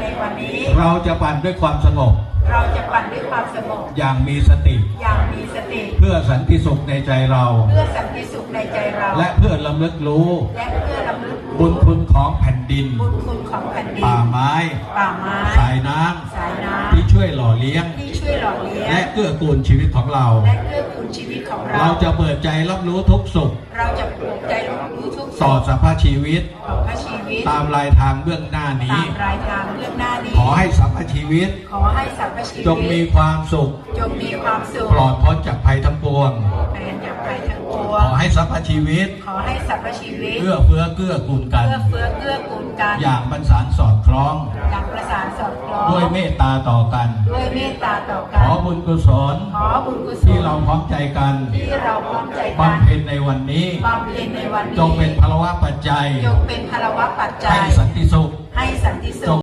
ในวันนี้ เราจะปั่นด้วยความสงบ เราจะปั่นด้วยความสงบ อย่างมีสติ อย่างมีสติ เพื่อสันติสุขในใจเรา เพื่อสันติสุขในใจเรา และเพื่อลำลึกรู้ และเพื่อลำลึกบุญคุณของแผ่นดิน บุญคุณของแผ่นดิน ป่าไม้ ป่าไม้ สายน้ำสายน้ที่ช่วยหล่อเลี้ยงำที่ช่วยหล่อเลี้ยง และเกื้อกูลชีวิตของเรา และเกื้อกูลชีวิตของเรา เราจะเปิดใจรับรู้ทุกสุข เราจะปลูกใจรู้ทุก ต่อสรรพชีวิต ต่อพระชีวิต ตามรายทางเบื้องหน้านี้ ตามรายทางเรื่องหน้านี้ ขอให้สรรพชีวิต ขอให้สรรพชีวิต จงมีความสุข จงมีความสุข ปลอดพ้นจากภัยทั้งปวงแปลจากภัยทั้งปวขงอให้สรรพชีวิต ขอให้สรรพชีวิตเอื้อเฟื้อเกื้อกูลกันเอื้อเฟื้อเกื้อกูลกัน อย่างบรรสานสอดคล้อง ดคล้องด้วยเมตตาต่อกัน ด้วยเมตตาต่อขกันอบุญกุศล ขอบุญกุศลที่เราพร้อมใจกัน ที่เราพร้อมใจกันบำเพ็ญในวันนี้บำเพ็ญในวันนี้ จงเป็นพลวะปัจจัย จงเป็นพลวะปัจจัให้ยสันติสุขให้สันติสุข